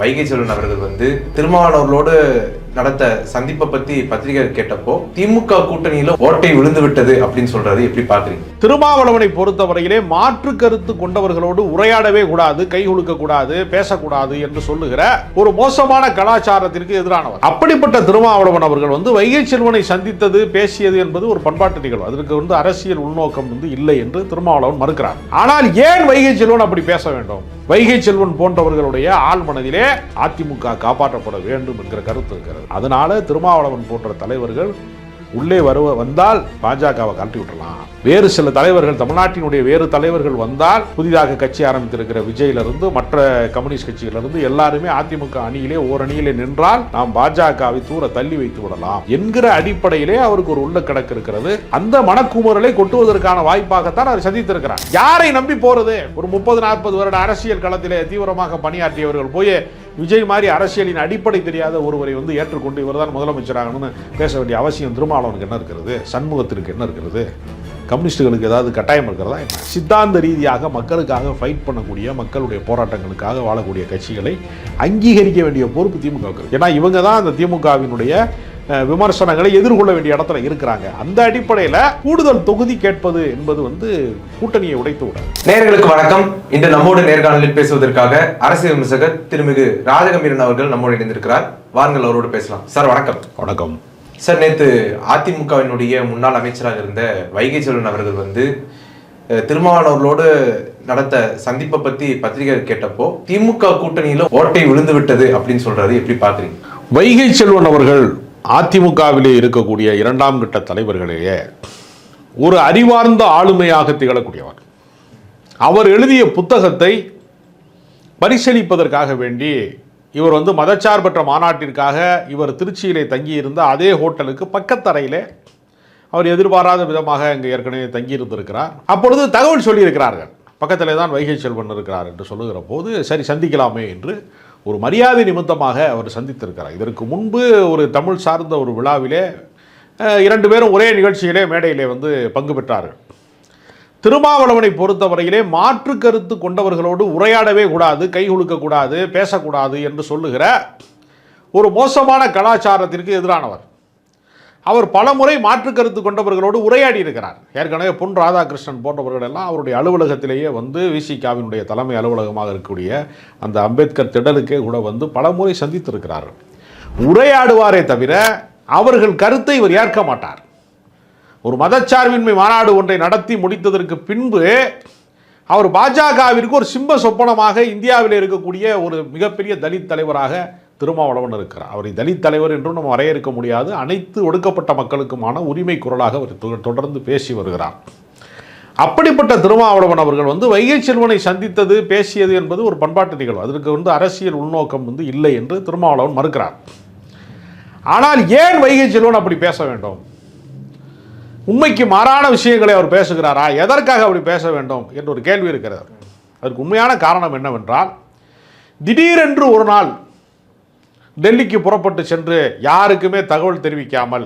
வைகை செல்வன் அவர்கள் வந்து திருமாவளவர்களோடு நடத்த சந்திப்பை பத்தி பத்திரிகை கேட்டப்போ திமுக கூட்டணியில ஓட்டை விழுந்து விட்டது அப்படின்னு சொல்றது எப்படி பாக்குறீங்க திருமாவளவனை பொறுத்தவரையிலே மாற்று கருத்து கொண்டவர்களோடு உரையாடவே கூடாது கை கொடுக்க கூடாது பேசக்கூடாது என்று சொல்லுகிற ஒரு மோசமான கலாச்சாரத்திற்கு எதிரானவர். அப்படிப்பட்ட திருமாவளவன் அவர்கள் வந்து வைகை செல்வனை சந்தித்தது பேசியது என்பது ஒரு பண்பாட்டு நிகழ்வு. அதற்கு வந்து அரசியல் உள்நோக்கம் வந்து இல்லை என்று திருமாவளவன் மறுக்கிறார். ஆனால் ஏன் வைகை செல்வன் அப்படி பேச வேண்டும்? வைகை செல்வன் போன்றவர்களுடைய ஆள் மனதிலே அதிமுக காப்பாற்றப்பட வேண்டும் என்கிற கருத்து இருக்கிறது. அதனால திருமாவளவன் போன்ற தலைவர்கள் உள்ளே வருவ வந்தால் பாஜகவை கழட்டி விட்டுறலாம். வேறு சில தலைவர்கள் தமிழ்நாட்டினுடைய வேறு தலைவர்கள் வந்தால் புதிதாக கட்சி ஆரம்பித்திருக்கிற விஜயிலிருந்து மற்ற கம்யூனிஸ்ட் கட்சியிலிருந்து எல்லாருமே அதிமுக அணியிலே ஓரணியிலே நின்றால் நாம் பாஜகவை தூர தள்ளி வைத்து விடலாம் என்கிற அடிப்படையிலே அவருக்கு ஒரு உள்ள கிடக்கு இருக்கிறது. அந்த மனக்குமுறலை கொட்டுவதற்கான வாய்ப்பாகத்தான் அவர் சந்தித்திருக்கிறார். யாரை நம்பி போறது? ஒரு முப்பது நாற்பது வருட அரசியல் களத்திலே தீவிரமாக பணியாற்றியவர்கள் போய் விஜய் மாதிரி அரசியலின் அடிப்படை தெரியாத ஒருவரை வந்து ஏற்றுக்கொண்டு இவர்தான் முதலமைச்சராகணும்னு பேச வேண்டிய அவசியம் திருமாவளவனுக்கு என்ன இருக்கிறது? சண்முகத்திற்கு என்ன இருக்கிறது? கம்யூனிஸ்டுகளுக்கு ஏதாவது கட்டாயம் இருக்கிறதா சித்தாந்த ரீதியாக மக்களுக்காக ஃபைட் பண்ணக்கூடிய மக்களுடைய போராட்டங்களுக்காக வாழக்கூடிய கட்சிகளை அங்கீகரிக்க வேண்டிய பொறுப்பு திமுக ஏன்னா இவங்க தான் அந்த திமுகவினுடைய விமர்சனங்களை எதிர்கொள்ள வேண்டிய இடத்துல இருக்கிறாங்க. அந்த அடிப்படையில் கூடுதல் தொகுதி கேட்பது என்பது வந்து கூட்டணியை உடைத்து விட நேயர்களுக்கு வணக்கம். இன்று நம்மோடு நேர்காணலில் பேசுவதற்காக அரசியல் விமர்சகர் திருமிகு ராஜகம்பீரன் அவர்கள் நம்மோடு இணைந்திருக்கிறார். வாருங்கள் அவரோடு பேசலாம். சார் வணக்கம். வணக்கம். சார் நேத்து அதிமுகவினுடைய முன்னாள் அமைச்சராக இருந்த வைகை செல்வன் அவர்கள் வந்து திருமாவளவர்களோடு நடத்த சந்திப்பை பத்தி பத்திரிகை கேட்டப்போ திமுக கூட்டணியில ஓட்டை விழுந்து விட்டது அப்படின்னு சொல்றது எப்படி பாக்குறீங்க வைகை செல்வன் அவர்கள் அதிமுகவிலே இருக்கக்கூடிய இரண்டாம் கட்ட தலைவர்களையே ஒரு அறிவார்ந்த ஆளுமையாக திகழக்கூடியவர். அவர் எழுதிய புத்தகத்தை பரிசீலிப்பதற்காக வேண்டி இவர் வந்து மதச்சார்பற்ற மாநாட்டிற்காக இவர் திருச்சியிலே தங்கியிருந்த அதே ஹோட்டலுக்கு பக்கத்தரையிலே அவர் எதிர்பாராத விதமாக இங்கே ஏற்கனவே தங்கியிருந்திருக்கிறார். அப்பொழுது தகவல் சொல்லியிருக்கிறார்கள். பக்கத்திலே தான் வைகை செல்வன் இருக்கிறார் என்று சொல்லுகிற போது சரி சந்திக்கலாமே என்று ஒரு மரியாதை நிமித்தமாக அவர் சந்தித்திருக்கிறார். இதற்கு முன்பு ஒரு தமிழ் சார்ந்த ஒரு விழாவிலே இரண்டு பேரும் ஒரே நிகழ்ச்சியிலே மேடையிலே வந்து பங்கு பெற்றார்கள். திருமாவளவனை பொறுத்தவரையிலே மாற்று கருத்து கொண்டவர்களோடு உரையாடவே கூடாது கை கொடுக்கக்கூடாது பேசக்கூடாது என்று சொல்லுகிற ஒரு மோசமான கலாச்சாரத்திற்கு எதிரானவர். அவர் பலமுறை மாற்று கருத்து கொண்டவர்களோடு உரையாடி இருக்கிறார். ஏற்கனவே பொன் ராதாகிருஷ்ணன் போன்றவர்கள் எல்லாம் அவருடைய அலுவலகத்திலேயே வந்து விசிகாவினுடைய தலைமை அலுவலகமாக இருக்கக்கூடிய அந்த அம்பேத்கர் திடலுக்கே கூட வந்து பலமுறை சந்தித்திருக்கிறார்கள். உரையாடுவாரே தவிர அவர்கள் கருத்தை இவர் ஏற்க மாட்டார். ஒரு மதச்சார்பின்மை மாநாடு ஒன்றை நடத்தி முடித்ததற்கு பின்பு அவர் பாஜகவிற்கு ஒரு சிம்ப சொப்பனமாக இந்தியாவில் இருக்கக்கூடிய ஒரு மிகப்பெரிய தலித் தலைவராக திருமாவளவன் இருக்கிறார். அவரை தலித் தலைவர் என்றும் நம்ம வரையறுக்க முடியாது. அனைத்து ஒடுக்கப்பட்ட மக்களுக்குமான உரிமை குரலாக அவர் தொ- தொடர்ந்து பேசி வருகிறார். அப்படிப்பட்ட திருமாவளவன் அவர்கள் வந்து வைகை செல்வனை சந்தித்தது பேசியது என்பது ஒரு பண்பாட்டு நிகழ்வு. அதற்கு வந்து அரசியல் உள்நோக்கம் வந்து இல்லை என்று திருமாவளவன் மறுக்கிறார். ஆனால் ஏன் வைகை செல்வன் அப்படி பேச வேண்டும்? உண்மைக்கு மாறான விஷயங்களை அவர் பேசுகிறாரா? எதற்காக அப்படி பேச வேண்டும் என்ற ஒரு கேள்வி இருக்கிறது. அதற்கு உண்மையான காரணம் என்னவென்றால் திடீரென்று ஒரு நாள் டெல்லிக்கு புறப்பட்டு சென்று யாருக்குமே தகவல் தெரிவிக்காமல்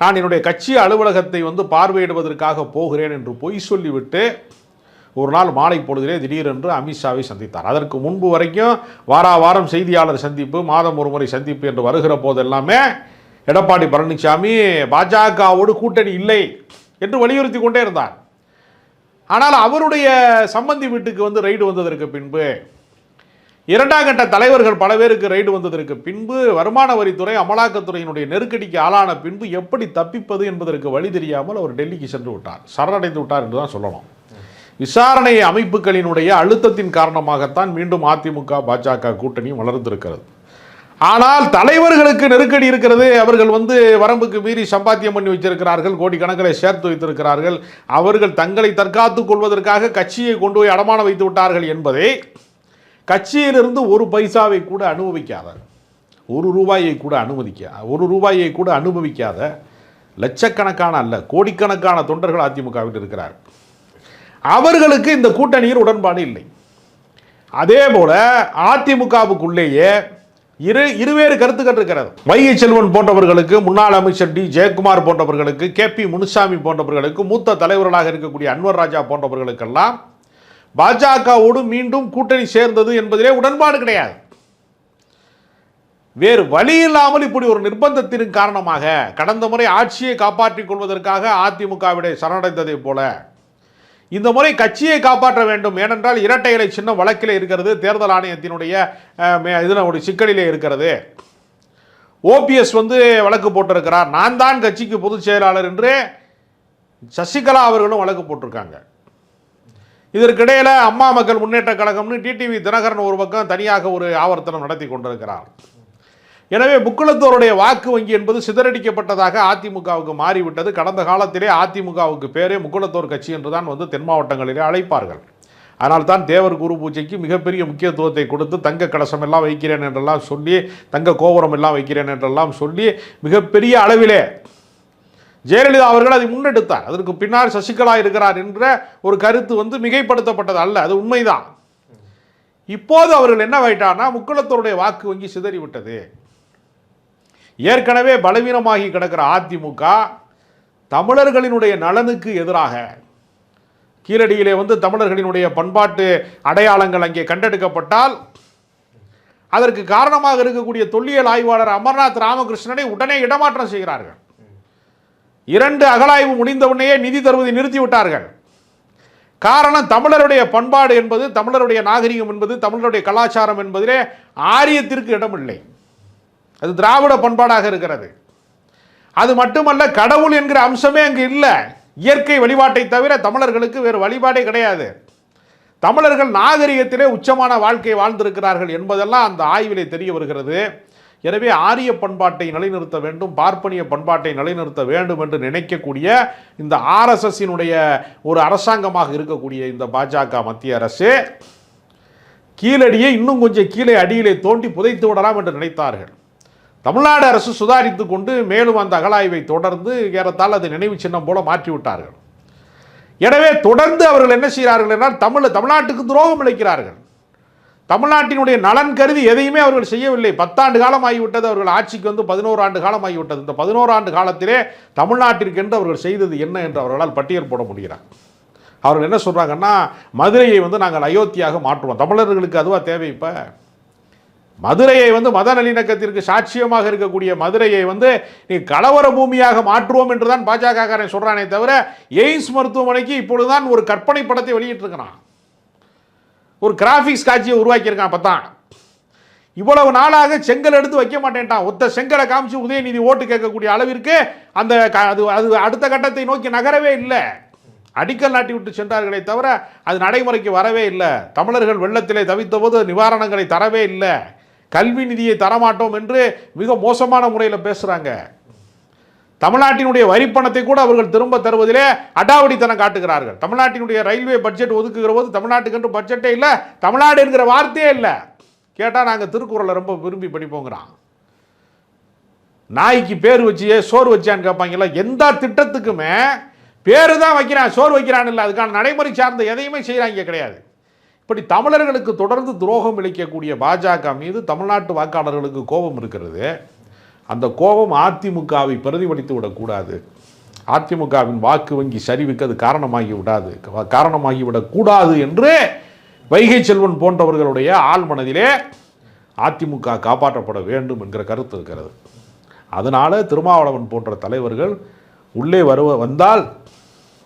நான் என்னுடைய கட்சி அலுவலகத்தை வந்து பார்வையிடுவதற்காக போகிறேன் என்று பொய் சொல்லிவிட்டு ஒரு நாள் மாலை பொழுதிலே திடீரென்று அமித்ஷாவை சந்தித்தார். அதற்கு முன்பு வரைக்கும் வாரா வாரம் செய்தியாளர் சந்திப்பு மாதம் ஒரு முறை சந்திப்பு என்று வருகிற போதெல்லாமே எடப்பாடி பழனிசாமி பாஜகவோடு கூட்டணி இல்லை என்று வலியுறுத்தி கொண்டே இருந்தார். ஆனால் அவருடைய சம்பந்தி வீட்டுக்கு வந்து ரைடு வந்ததற்கு பின்பு இரண்டாம் கட்ட தலைவர்கள் பல பேருக்கு ரைடு வந்ததற்கு பின்பு வருமான வரித்துறை அமலாக்கத்துறையினுடைய நெருக்கடிக்கு ஆளான பின்பு எப்படி தப்பிப்பது என்பதற்கு வழி தெரியாமல் அவர் டெல்லிக்கு சென்று விட்டார். சரணடைந்து விட்டார் என்று தான் சொல்லணும் விசாரணை அமைப்புகளினுடைய அழுத்தத்தின் காரணமாகத்தான் மீண்டும் அதிமுக பாஜக கூட்டணி வளர்ந்திருக்கிறது. ஆனால் தலைவர்களுக்கு நெருக்கடி இருக்கிறது. அவர்கள் வந்து வரம்புக்கு மீறி சம்பாத்தியம் பண்ணி வச்சிருக்கிறார்கள். கோடிக்கணக்கில் சேர்த்து வைத்திருக்கிறார்கள். அவர்கள் தங்களை தற்காத்துக் கொள்வதற்காக கட்சியை கொண்டு போய் அடமானம் வைத்து விட்டார்கள் என்பதை கட்சியிலிருந்து ஒரு பைசாவை கூட அனுபவிக்காத ஒரு ரூபாயை கூட அனுமதிக்க ஒரு ரூபாயை கூட அனுபவிக்காத லட்சக்கணக்கான அல்ல கோடிக்கணக்கான தொண்டர்கள் அதிமுகவில் இருக்கிறார். அவர்களுக்கு இந்த கூட்டணியில் உடன்பாடு இல்லை. அதே போல அதிமுகவுக்குள்ளேயே இரு இருவேறு கருத்துக்கள் இருக்கிறது. வைகை செல்வன் போன்றவர்களுக்கு முன்னாள் அமைச்சர் டி. ஜெயக்குமார் போன்றவர்களுக்கு கே. பி. முனுசாமி போன்றவர்களுக்கு மூத்த தலைவர்களாக இருக்கக்கூடிய அன்வர் ராஜா போன்றவர்களுக்கெல்லாம் பாஜகவோடு மீண்டும் கூட்டணி சேர்ந்தது என்பதிலே உடன்பாடு கிடையாது. வேறு வழி இல்லாமல் இப்படி ஒரு நிர்பந்தத்தின் காரணமாக கடந்த முறை ஆட்சியை காப்பாற்றிக் கொள்வதற்காக அதிமுகவிட சரணடைந்ததை போல இந்த முறை கட்சியை காப்பாற்ற வேண்டும். ஏனென்றால் இரட்டை இலை சின்னம் வழக்கிலே இருக்கிறது. தேர்தல் ஆணையத்தினுடைய இதில் ஒரு சிக்கலிலே இருக்கிறது. ஓபிஎஸ் வந்து வழக்கு போட்டிருக்கிறார். நான் தான் கட்சிக்கு பொதுச் செயலாளர் என்று சசிகலா அவர்களும் வழக்கு போட்டிருக்காங்க. இதற்கிடையில் அம்மா மக்கள் முன்னேற்ற கழகம்னு டிடிவி தினகரன் ஒரு பக்கம் தனியாக ஒரு ஆவர்த்தனம் நடத்தி கொண்டிருக்கிறார். எனவே புக்குளத்தோருடைய வாக்கு வங்கி என்பது சிதறடிக்கப்பட்டதாக அதிமுகவுக்கு மாறிவிட்டது. கடந்த காலத்திலே அதிமுகவுக்கு பேரே முக்குளத்தோர் கட்சி என்று தான் வந்து தென் மாவட்டங்களிலே அழைப்பார்கள். அதனால் தான் தேவர் குரு பூஜைக்கு மிகப்பெரிய முக்கியத்துவத்தை கொடுத்து தங்க கலசம் எல்லாம் வைக்கிறேன் என்றெல்லாம் சொல்லி தங்க கோபுரம் எல்லாம் வைக்கிறேன் என்றெல்லாம் சொல்லி மிகப்பெரிய அளவிலே ஜெயலலிதா அவர்கள் அதை முன்னெடுத்தார். அதற்கு பின்னால் சசிகலா இருக்கிறார் என்ற ஒரு கருத்து வந்து மிகைப்படுத்தப்பட்டது அல்ல. அது உண்மைதான். இப்போது அவர்கள் என்ன வைட்டார்னா முக்குளத்தோருடைய வாக்கு வங்கி சிதறிவிட்டது. ஏற்கனவே பலவீனமாகி கிடக்கிற அதிமுக தமிழர்களினுடைய நலனுக்கு எதிராக கீழடியிலே வந்து தமிழர்களினுடைய பண்பாட்டு அடையாளங்கள் அங்கே கண்டெடுக்கப்பட்டால் அதற்கு காரணமாக இருக்கக்கூடிய தொல்லியல் ஆய்வாளர் அமர்நாத் ராமகிருஷ்ணனை உடனே இடமாற்றம் செய்கிறார்கள். இரண்டு அகலாய்வு முடிந்தவுடனேயே நிதி தருவதை நிறுத்திவிட்டார்கள். காரணம் தமிழருடைய பண்பாடு என்பது தமிழருடைய நாகரிகம் என்பது தமிழருடைய கலாச்சாரம் என்பதிலே ஆரியத்திற்கு இடமில்லை. அது திராவிட பண்பாடாக இருக்கிறது. அது மட்டுமல்ல கடவுள் என்கிற அம்சமே அங்கு இல்லை. இயற்கை வழிபாட்டை தவிர தமிழர்களுக்கு வேறு வழிபாடே கிடையாது. தமிழர்கள் நாகரிகத்திலே உச்சமான வாழ்க்கை வாழ்ந்திருக்கிறார்கள் என்பதெல்லாம் அந்த ஆய்விலே தெரிய வருகிறது. எனவே ஆரிய பண்பாட்டை நிலைநிறுத்த வேண்டும் பார்ப்பனிய பண்பாட்டை நிலைநிறுத்த வேண்டும் என்று நினைக்கக்கூடிய இந்த ஆர்எஸ்எஸ்ஸினுடைய ஒரு அரசாங்கமாக இருக்கக்கூடிய இந்த பாஜக மத்திய அரசு கீழடியை இன்னும் கொஞ்சம் கீழே அடியிலே தோண்டி புதைத்து விடலாம் என்று நினைத்தார்கள். தமிழ்நாடு அரசு சுதாரித்து கொண்டு மேலும் அந்த அகழாய்வை தொடர்ந்து ஏறத்தால் அது நினைவு சின்னம் போல மாற்றி விட்டார்கள். எனவே தொடர்ந்து அவர்கள் என்ன செய்கிறார்கள் என்றால் தமிழ் தமிழ்நாட்டுக்கு துரோகம் இழைக்கிறார்கள் தமிழ்நாட்டினுடைய நலன் கருதி எதையுமே அவர்கள் செய்யவில்லை. பத்தாண்டு காலம் ஆகிவிட்டது. அவர்கள் ஆட்சிக்கு வந்து பதினோரு ஆண்டு காலம் ஆகிவிட்டது. இந்த பதினோரு ஆண்டு காலத்திலே தமிழ்நாட்டிற்கென்று அவர்கள் செய்தது என்ன என்று அவர்களால் பட்டியல் போட முடிகிறார். அவர்கள் என்ன சொல்கிறாங்கன்னா மதுரையை வந்து நாங்கள் அயோத்தியாக மாற்றுவோம். தமிழர்களுக்கு அதுவாக தேவை இப்போ? மதுரையை வந்து மத நல்லிணக்கத்திற்கு சாட்சியமாக இருக்கக்கூடிய மதுரையை வந்து நீ கலவர பூமியாக மாற்றுவோம் என்று தான் பாஜகக்காரன் சொல்கிறானே தவிர எய்ம்ஸ் மருத்துவமனைக்கு இப்பொழுதுதான் ஒரு கற்பனை படத்தை வெளியிட்டிருக்கிறான். ஒரு கிராஃபிக்ஸ் காட்சியை உருவாக்கியிருக்கான் அப்பதான் இவ்வளவு நாளாக செங்கல் எடுத்து வைக்க மாட்டேன்ட்டான். ஒத்த செங்கலை காமிச்சு உதயநிதி ஓட்டு கேட்கக்கூடிய அளவிற்கு அந்த க- அது அது அடுத்த கட்டத்தை நோக்கி நகரவே இல்லை. அடிக்கல் நாட்டி விட்டு சென்றார்களே தவிர அது நடைமுறைக்கு வரவே இல்லை. தமிழர்கள் வெள்ளத்திலே தவித்தபோது நிவாரணங்களை தரவே இல்லை. கல்வி நிதியை தரமாட்டோம் என்று மிக மோசமான முறையில் பேசுகிறாங்க தமிழ்நாட்டினுடைய வரிப்பணத்தை கூட அவர்கள் திரும்ப தருவதிலே அடாவடித்தனம் காட்டுகிறார்கள். தமிழ்நாட்டினுடைய ரயில்வே பட்ஜெட் ஒதுக்குகிற போது தமிழ்நாட்டுக்கென்று பட்ஜெட்டே இல்லை தமிழ்நாடு என்கிற வார்த்தையே இல்லை. கேட்டால் நாங்கள் திருக்குறளை ரொம்ப விரும்பி படிப்போங்கிறான். நாய்க்கு பேர் வச்சு சோறு வச்சான்னு கேட்பாங்கல்ல எந்த திட்டத்துக்குமே பேர் தான் வைக்கிறான் சோறு வைக்கிறான் இல்லை. அதுக்கான நடைமுறை சார்ந்த எதையுமே செய்கிறாங்க கிடையாது. இப்படி தமிழர்களுக்கு தொடர்ந்து துரோகம் இழைக்கக்கூடிய பாஜக மீது தமிழ்நாட்டு வாக்காளர்களுக்கு கோபம் இருக்கிறது. அந்த கோபம் அதிமுகவை பிரதிபலித்து விடக்கூடாது. அதிமுகவின் வாக்கு வங்கி சரிவுக்கு அது காரணமாகி விடாது. காரணமாகி விடக்கூடாது என்று வைகை செல்வன் போன்றவர்களுடைய ஆழ்மனதிலே அதிமுக காப்பாற்றப்பட வேண்டும் என்கிற கருத்து இருக்கிறது. அதனால் திருமாவளவன் போன்ற தலைவர்கள் உள்ளே வருவ வந்தால்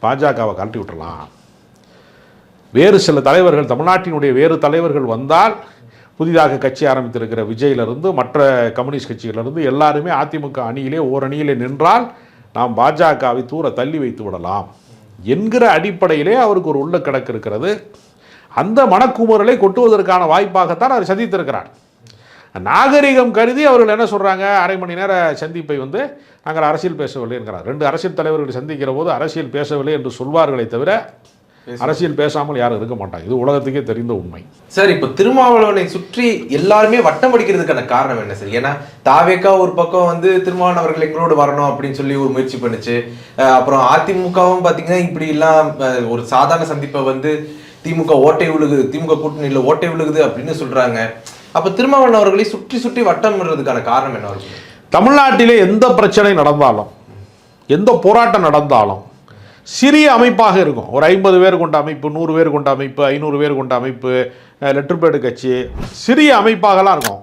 பாஜகவை கழட்டி விட்டுறலாம். வேறு சில தலைவர்கள் தமிழ்நாட்டினுடைய வேறு தலைவர்கள் வந்தால் புதிதாக கட்சி ஆரம்பித்திருக்கிற விஜயிலிருந்து மற்ற கம்யூனிஸ்ட் கட்சிகளிலிருந்து எல்லாருமே அதிமுக அணியிலே ஓர் அணியிலே நின்றால் நாம் பாஜகவை தூர தள்ளி வைத்து விடலாம் என்கிற அடிப்படையிலே அவருக்கு ஒரு உள்ள கணக்கு இருக்கிறது. அந்த மனக்குமுறலை கொட்டுவதற்கான வாய்ப்பாகத்தான் அவர் சந்தித்திருக்கிறார். நாகரிகம் கருதி அவர்கள் என்ன சொல்கிறாங்க அரை மணி நேர சந்திப்பை வந்து நாங்கள் அரசியல் பேசவில்லை என்கிறார். ரெண்டு அரசியல் தலைவர்களை சந்திக்கிற போது அரசியல் பேசவில்லை என்று சொல்வார்களே தவிர அரசியல் பேசாமல் யாரும் இருக்க மாட்டாங்க. இது உலகத்துக்கே தெரிந்த உண்மை. சார் இப்போ திருமாவளவனை சுற்றி எல்லாருமே வட்டம் அடிக்கிறதுக்கான காரணம் என்ன சார்? ஏன்னா தாவேக்கா ஒரு பக்கம் வந்து திருமாவளவன் அவர்கள் எங்களோடு வரணும் அப்படின்னு சொல்லி ஒரு முயற்சி பண்ணுச்சு. அப்புறம் அதிமுகவும் பாத்தீங்கன்னா இப்படி எல்லாம் ஒரு சாதாரண சந்திப்பை வந்து திமுக ஓட்டை விழுகுது திமுக கூட்டணியில் ஓட்டை விழுகுது அப்படின்னு சொல்றாங்க. அப்ப திருமாவளவன் அவர்களை சுற்றி சுற்றி வட்டம் விடுறதுக்கான காரணம் என்ன? தமிழ்நாட்டிலே எந்த பிரச்சனை நடந்தாலும் எந்த போராட்டம் நடந்தாலும் சிறிய அமைப்பாக இருக்கும். ஒரு ஐம்பது பேர் கொண்ட அமைப்பு நூறு பேர் கொண்ட அமைப்பு ஐநூறு பேர் கொண்ட அமைப்பு அஹ், லெட்டர்பேடு கட்சி சிறிய அமைப்பாகலாம் இருக்கும்.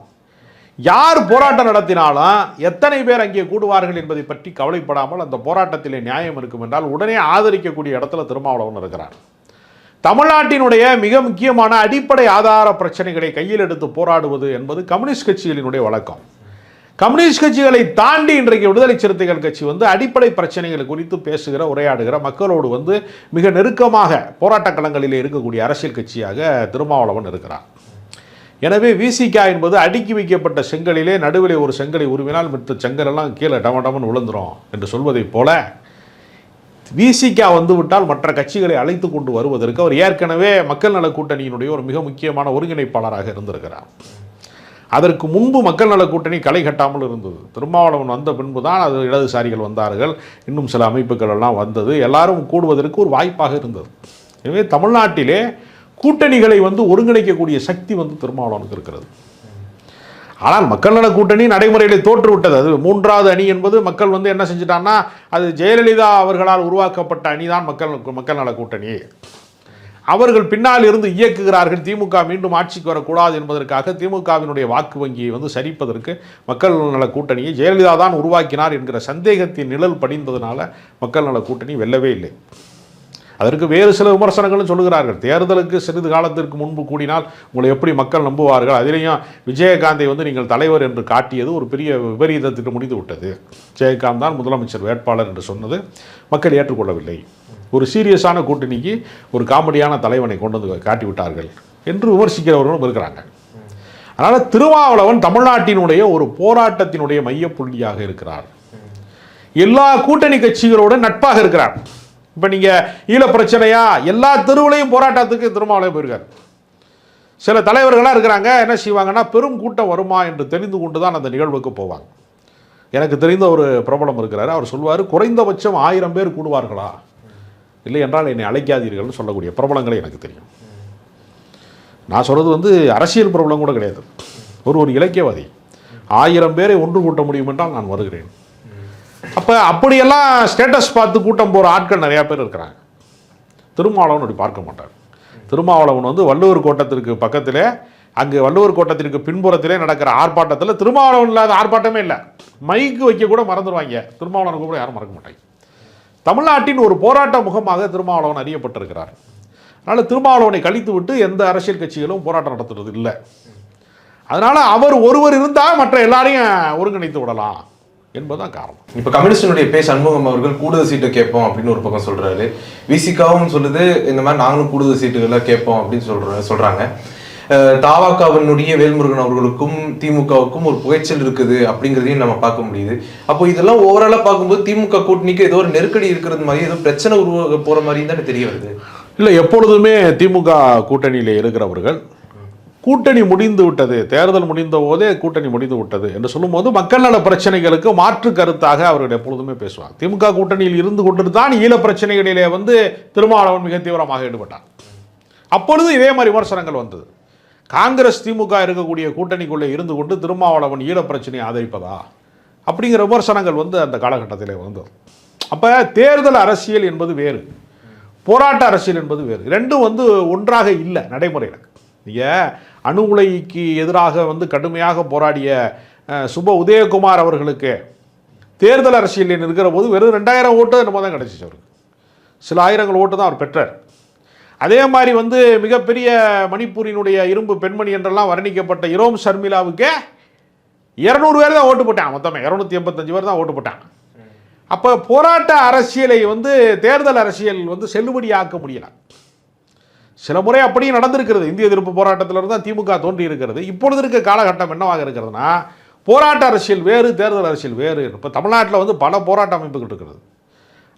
யார் போராட்டம் நடத்தினாலும் எத்தனை பேர் அங்கே கூடுவார்கள் என்பதை பற்றி கவலைப்படாமல் அந்த போராட்டத்திலே நியாயம் இருக்கும் என்றால் உடனே ஆதரிக்கக்கூடிய இடத்துல திருமாவளவன் இருக்கிறார். தமிழ்நாட்டினுடைய மிக முக்கியமான அடிப்படை ஆதார பிரச்சனைகளை கையில் எடுத்து போராடுவது என்பது கம்யூனிஸ்ட் கட்சிகளினுடைய வழக்கம். கம்யூனிஸ்ட் கட்சிகளை தாண்டி இன்றைக்கு விடுதலை சிறுத்தைகள் கட்சி வந்து அடிப்படை பிரச்சனைகள் குறித்து பேசுகிற உரையாடுகிற மக்களோடு வந்து மிக நெருக்கமாக போராட்ட களங்களில் இருக்கக்கூடிய அரசியல் கட்சியாக திருமாவளவன் இருக்கிறார். எனவே விசிகா என்பது அடுக்கி வைக்கப்பட்ட செங்கலிலே நடுவிலே ஒரு செங்கலை உருவினால் மற்ற செங்கலெல்லாம் கீழே டமடமன் விழுந்துரும் என்று சொல்வதைப் போல விசிகா வந்துவிட்டால் மற்ற கட்சிகளை அழைத்து கொண்டு வருவதற்கு அவர் ஏற்கனவே மக்கள் நல கூட்டணியினுடைய ஒரு மிக முக்கியமான ஒருங்கிணைப்பாளராக இருந்திருக்கிறார். அதற்கு முன்பு மக்கள் நல கூட்டணி களை கட்டாமல் இருந்தது. திருமாவளவன் வந்த பின்பு தான் அது இடதுசாரிகள் வந்தார்கள். இன்னும் சில அமைப்புகள் எல்லாம் வந்தது. எல்லாரும் கூடுவதற்கு ஒரு வாய்ப்பாக இருந்தது. எனவே தமிழ்நாட்டிலே கூட்டணிகளை வந்து ஒருங்கிணைக்கக்கூடிய சக்தி வந்து திருமாவளவனுக்கு இருக்கிறது. ஆனால் மக்கள் நல கூட்டணி நடைமுறையில் தோற்றுவிட்டது. அது மூன்றாவது அணி என்பது மக்கள் வந்து என்ன செஞ்சிட்டான்னா அது ஜெயலலிதா அவர்களால் உருவாக்கப்பட்ட அணிதான் மக்கள் மக்கள் நல கூட்டணி அவர்கள் பின்னால் இருந்து இயக்குகிறார்கள். திமுக மீண்டும் ஆட்சிக்கு வரக்கூடாது என்பதற்காக திமுகவினுடைய வாக்கு வங்கியை வந்து சரிப்பதற்கு மக்கள் நல கூட்டணியை ஜெயலலிதா தான் உருவாக்கினார் என்கிற சந்தேகத்தின் நிழல் படிந்ததுனால மக்கள் நல கூட்டணி வெல்லவே இல்லை. அதற்கு வேறு சில விமர்சனங்களும் சொல்லுகிறார்கள். தேர்தலுக்கு சிறிது காலத்திற்கு முன்பு கூடினால் உங்களை எப்படி மக்கள் நம்புவார்கள்? அதிலேயும் விஜயகாந்தை வந்து நீங்கள் தலைவர் என்று காட்டியது ஒரு பெரிய விபரீதத்திற்கு முடிந்து விட்டது விஜயகாந்த் தான் முதலமைச்சர் வேட்பாளர் என்று சொன்னது. மக்கள் ஏற்றுக்கொள்ளவில்லை. ஒரு சீரியஸான கூட்டணிக்கு ஒரு காமெடியான தலைவனை கொண்டு வந்து காட்டி விட்டார்கள் என்று விமர்சிக்கிறவர்களும் இருக்கிறாங்க. அதனால் திருமாவளவன் தமிழ்நாட்டினுடைய ஒரு போராட்டத்தினுடைய மையப்புள்ளியாக இருக்கிறார். எல்லா கூட்டணி கட்சிகளோட நட்பாக இருக்கிறார். இப்போ நீங்கள் ஈழ பிரச்சனையா? எல்லா தெருவுலையும் போராட்டத்துக்கு திருமாவளவன் போயிருக்கார். சில தலைவர்களாக இருக்கிறாங்க. என்ன செய்வாங்கன்னா பெரும் கூட்டம் வருமா என்று தெரிந்து கொண்டு தான் அந்த நிகழ்வுக்கு போவாங்க. எனக்கு தெரிந்த ஒரு பிரபலம் இருக்கிறார். அவர் சொல்வார் குறைந்தபட்சம் ஆயிரம் பேர் கூடுவார்களா? இல்லை என்றால் என்னை அழைக்காதீர்கள்னு சொல்லக்கூடிய பிரபலங்களை எனக்கு தெரியும். நான் சொல்கிறது வந்து அரசியல் பிரபலம் கூட கிடையாது. ஒரு ஒரு இலக்கியவாதி. ஆயிரம் பேரை ஒன்று கூட்ட முடியும் என்றால் நான் வருகிறேன். அப்போ அப்படியெல்லாம் ஸ்டேட்டஸ் பார்த்து கூட்டம் போகிற ஆட்கள் நிறையா பேர் இருக்கிறாங்க. திருமாவளவன் அப்படி பார்க்க மாட்டார். திருமாவளவன் வந்து வள்ளுவர் கோட்டத்திற்கு பக்கத்திலே அங்கு வள்ளுவர் கோட்டத்திற்கு பின்புறத்திலே நடக்கிற ஆர்ப்பாட்டத்தில் திருமாவளவன் இல்லாத ஆர்ப்பாட்டமே இல்லை. மைக்கு வைக்க கூட மறந்துடுவாங்க திருமாவளவன் கூட யாரும் மறக்க மாட்டாங்க. தமிழ்நாட்டின் ஒரு போராட்ட முகமாக திருமாவளவன் அறியப்பட்டிருக்கிறார். அதனால் திருமாவளவனை கழித்து விட்டு எந்த அரசியல் கட்சிகளும் போராட்டம் நடத்துறது இல்லை. அதனால் அவர் ஒருவர் இருந்தால் மற்ற எல்லாரையும் ஒருங்கிணைத்து விடலாம் என்பதுதான் காரணம். இப்போ கம்யூனிஸ்டினுடைய பே சண்முகம் அவர்கள் கூடுதல் சீட்டு கேட்போம் அப்படின்னு ஒரு பக்கம் சொல்கிறாரு விசிகாவும் சொல்லுது இந்த மாதிரி நாங்களும் கூடுதல் சீட்டுகளை கேட்போம் அப்படின்னு சொல்கிற சொல்கிறாங்க தாவாக்காவினுடைய வேல்முருகன் அவர்களுக்கும் திமுகவுக்கும் ஒரு புகைச்சல் இருக்குது அப்படிங்கிறதையும் நம்ம பார்க்க முடியுது. அப்போ இதெல்லாம் ஓவராலாக பார்க்கும்போது திமுக கூட்டணிக்கு ஏதோ ஒரு நெருக்கடி இருக்கிறது மாதிரி ஏதோ பிரச்சனை உருவாக போகிற மாதிரி தானே தெரிய வருது. இல்லை எப்பொழுதுமே திமுக கூட்டணியில் இருக்கிறவர்கள் கூட்டணி முடிந்து விட்டது தேர்தல் முடிந்த போதே கூட்டணி முடிந்து விட்டது என்று சொல்லும்போது மக்கள் நல பிரச்சனைகளுக்கு மாற்று கருத்தாக அவர்கள் எப்பொழுதுமே பேசுவாங்க. திமுக கூட்டணியில் இருந்து கொண்டு தான் ஈழ பிரச்சனைகளிலே வந்து திருமாவளவன் மிக தீவிரமாக ஈடுபட்டார் அப்பொழுது இதே மாதிரி விமர்சனங்கள் வந்தது. காங்கிரஸ் திமுக இருக்கக்கூடிய கூட்டணிக்குள்ளே இருந்து கொண்டு திருமாவளவன் ஈழ பிரச்சனையை ஆதரிப்பதா? அப்படிங்கிற விமர்சனங்கள் வந்து அந்த காலகட்டத்திலே வந்தது. அப்போ தேர்தல் அரசியல் என்பது வேறு. போராட்ட அரசியல் என்பது வேறு. ரெண்டும் வந்து ஒன்றாக இல்லை நடைமுறையில். நீங்கள் அணு உலைக்கு எதிராக வந்து கடுமையாக போராடிய சுப உதயகுமார் அவர்களுக்கு தேர்தல் அரசியல் இருக்கிற போது வெறும் ரெண்டாயிரம் ஓட்டு என்னமோ தான் கிடச்சிச்சு அவருக்கு. சில ஆயிரங்கள் ஓட்டு தான் அவர் பெற்றார். அதே மாதிரி வந்து மிகப்பெரிய மணிப்பூரினுடைய இரும்பு பெண்மணி என்றெல்லாம் வர்ணிக்கப்பட்ட இரோம் ஷர்மிளாவுக்கு இரநூறு பேர் தான் ஓட்டு போட்டாங்க. மொத்தமே இரநூத்தி எண்பத்தஞ்சு பேர் தான் ஓட்டு போட்டாங்க. அப்போ போராட்ட அரசியலை வந்து தேர்தல் அரசியல் வந்து செல்லுபடியாக்க முடியலை. சில முறை அப்படியும் நடந்திருக்கிறது. இந்திய எதிர்ப்பு போராட்டத்திலிருந்து தான் திமுக தோன்றி இருக்கிறது. இப்பொழுது இருக்க காலகட்டம் என்னவாக இருக்கிறதுனா போராட்ட அரசியல் வேறு தேர்தல் அரசியல் வேறு. இப்போ தமிழ்நாட்டில் வந்து பல போராட்ட அமைப்புகள் இருக்கிறது.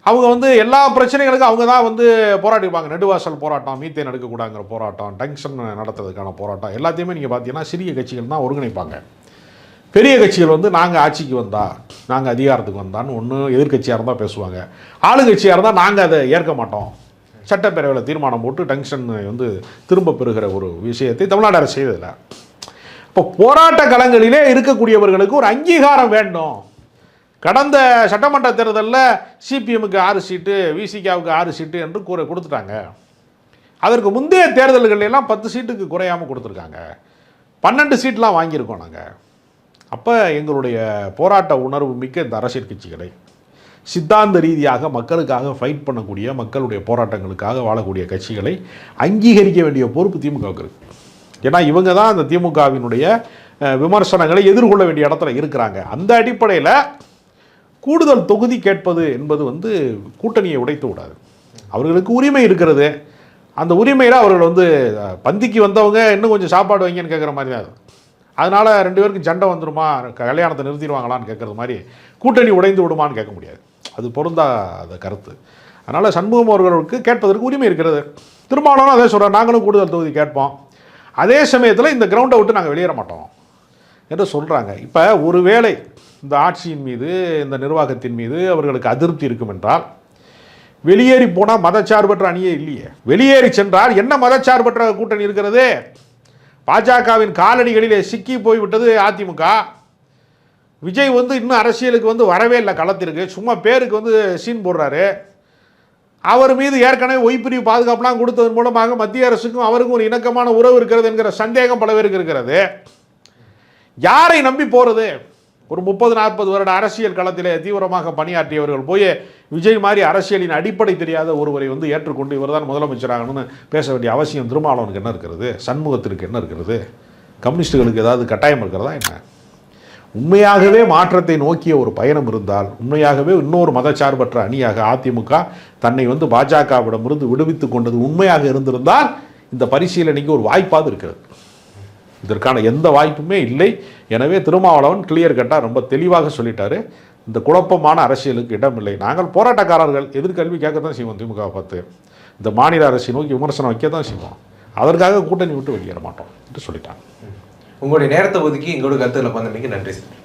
அவங்க வந்து எல்லா பிரச்சனைகளுக்கும் அவங்க தான் வந்து போராடிப்பாங்க நெடுவாசல் போராட்டம் மீத்தேன் எடுக்கக்கூடாங்கிற போராட்டம் டங்ஷன் நடத்துறதுக்கான போராட்டம் எல்லாத்தையுமே நீங்கள் பார்த்தீங்கன்னா சிறிய கட்சிகள் தான் ஒருங்கிணைப்பாங்க. பெரிய கட்சிகள் வந்து நாங்கள் ஆட்சிக்கு வந்தா நாங்கள் அதிகாரத்துக்கு வந்தான்னு ஒன்று எதிர்க்கட்சியாக இருந்தால் பேசுவாங்க. ஆளுங்கட்சியாக இருந்தால் நாங்கள் அதை ஏற்க மாட்டோம். சட்டப்பேரவையில் தீர்மானம் போட்டு டங்ஷன் வந்து திரும்ப பெறுகிற ஒரு விஷயத்தை தமிழ்நாடு அரசு செய்ததில்லை. இப்போ போராட்ட களங்களிலே இருக்கக்கூடியவர்களுக்கு ஒரு அங்கீகாரம் வேண்டும். கடந்த சட்டமன்ற தேர்தலில் சிபிஎம்முக்கு ஆறு சீட்டு விசிகாவுக்கு ஆறு சீட்டு என்று கூற கொடுத்துட்டாங்க. அதற்கு முந்தைய தேர்தல்களெல்லாம் பத்து சீட்டுக்கு குறையாமல் கொடுத்துருக்காங்க. பன்னெண்டு சீட்லாம் வாங்கியிருக்கோம் நாங்கள் அப்போ எங்களுடைய போராட்ட உணர்வு மிக்க இந்த அரசியல் கட்சிகளை. சித்தாந்த ரீதியாக மக்களுக்காக ஃபைட் பண்ணக்கூடிய மக்களுடைய போராட்டங்களுக்காக வாழக்கூடிய கட்சிகளை அங்கீகரிக்க வேண்டிய பொறுப்பு திமுகவுக்கு இருக்குது ஏன்னா இவங்க தான் அந்த திமுகவினுடைய விமர்சனங்களை எதிர்கொள்ள வேண்டிய இடத்துல இருக்கிறாங்க. அந்த அடிப்படையில் கூடுதல் தொகுதி கேட்பது என்பது வந்து கூட்டணியை உடைத்து விடாது. அவர்களுக்கு உரிமை இருக்கிறது. அந்த உரிமையில் அவர்கள் வந்து பந்திக்கு வந்தவங்க இன்னும் கொஞ்சம் சாப்பாடு வைங்கன்னு கேட்குற மாதிரி தான் அதனால் ரெண்டு பேருக்கும் சண்டை வந்துடுமா கல்யாணத்தை நிறுத்திடுவாங்களான்னு கேட்குறது மாதிரி கூட்டணி உடைந்து விடுமான்னு கேட்க முடியாது. அது பொருந்தாத கருத்து. அதனால் சண்முகம் அவர்களுக்கு கேட்பதற்கு உரிமை இருக்கிறது. திருமாவளவனும் அதே சொல்கிறேன் நாங்களும் கூடுதல் தொகுதி கேட்போம். அதே சமயத்தில் இந்த கிரவுண்டை விட்டு நாங்கள் வெளியேற மாட்டோம். என்று சொல்கிறாங்க இப்போ ஒருவேளை இந்த ஆட்சியின் மீது இந்த நிர்வாகத்தின் மீது அவர்களுக்கு அதிருப்தி இருக்கும் என்றால் வெளியேறி போனால் மதச்சார்பற்ற அணியே இல்லையே. வெளியேறி சென்றால் என்ன மதச்சார்பற்ற கூட்டணி இருக்கிறது? பாஜகவின் காலடிகளிலே சிக்கி போய்விட்டது அதிமுக. விஜய் வந்து இன்னும் அரசியலுக்கு வந்து வரவே இல்லை களத்திற்கு. சும்மா பேருக்கு வந்து சீன் போடுறாரு. அவர் மீது ஏற்கனவே ஒய்பிரிவு பாதுகாப்புலாம் கொடுத்ததன் மூலமாக மத்திய அரசுக்கும் அவருக்கும் ஒரு இணக்கமான உறவு இருக்கிறது என்கிற சந்தேகம் பல பேருக்கு இருக்கிறது. யாரை நம்பி போகிறது ஒரு முப்பது நாற்பது வருட அரசியல் களத்திலே தீவிரமாக பணியாற்றியவர்கள் போய் விஜய் மாதிரி அரசியலின் அடிப்படை தெரியாத ஒருவரை வந்து ஏற்றுக்கொண்டு இவர்தான் முதலமைச்சராகணும்னு பேச வேண்டிய அவசியம் திருமாவளவனுக்கு என்ன இருக்கிறது? சண்முகத்திற்கு என்ன இருக்கிறது? கம்யூனிஸ்டுகளுக்கு ஏதாவது கட்டாயம் இருக்கிறதா என்ன? உண்மையாகவே மாற்றத்தை நோக்கிய ஒரு பயணம் இருந்தால் உண்மையாகவே இன்னொரு மதச்சார்பற்ற அணியாக அதிமுக தன்னை வந்து பாஜகவிடமிருந்து விடுவித்துக் கொண்டது உண்மையாக இருந்திருந்தால் இந்த பரிசீலனைக்கு ஒரு வாய்ப்பாவது இருக்கிறது. இதற்கான எந்த வாய்ப்புமே இல்லை. எனவே திருமாவளவன் கிளியர் கட்டாக ரொம்ப தெளிவாக சொல்லிட்டாரு. இந்த குழப்பமான அரசியலுக்கு இடமில்லை. நாங்கள் போராட்டக்காரர்கள் எதிர்கல்வி கேட்க தான் செய்வோம் திமுக பார்த்து. இந்த மாநில அரசை நோக்கி விமர்சனம் வைக்க தான் செய்வோம். அதற்காக கூட்டணி விட்டு வெளியேற மாட்டோம் என்று சொல்லிட்டாங்க. உங்களுடைய நேரத்தை ஒதுக்கி எங்களோட கருத்துக்களை பந்தமைக்கு நன்றி சார்.